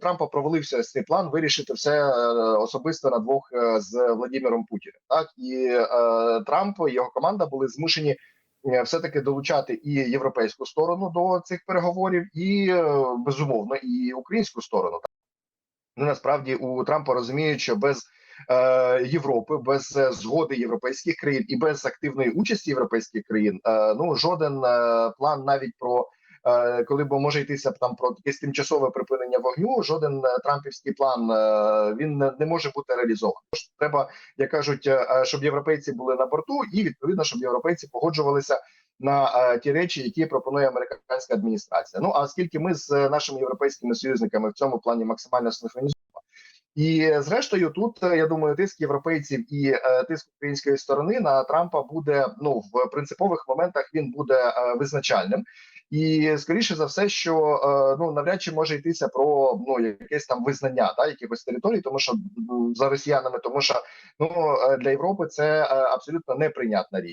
Трампа провалився цей план вирішити все е, особисто на двох е, з Владимиром Путіним. Так і е, Трамп і його команда були змушені е, все таки долучати і європейську сторону до цих переговорів, і безумовно і українську сторону. Ну насправді у Трампа розуміють, що без е, Європи, без згоди європейських країн і без активної участі європейських країн, е, ну жоден е, план навіть про коли б може йтися там про якесь тимчасове припинення вогню, жоден е, трампівський план е, він не, може бути реалізований. Тож треба, як кажуть, е, щоб європейці були на борту, і відповідно, щоб європейці погоджувалися на е, ті речі, які пропонує американська адміністрація. Ну а оскільки ми з е, нашими європейськими союзниками в цьому плані максимально синхронізуємо, і е, зрештою, тут е, я думаю, тиск європейців і е, тиск української сторони на Трампа буде ну в принципових моментах він буде е, визначальним. І скоріше за все, що е, ну навряд чи може йтися про ну якесь там визнання да, якихось територій, тому що за росіянами, тому що ну е, для Європи це е, абсолютно неприйнятна річ.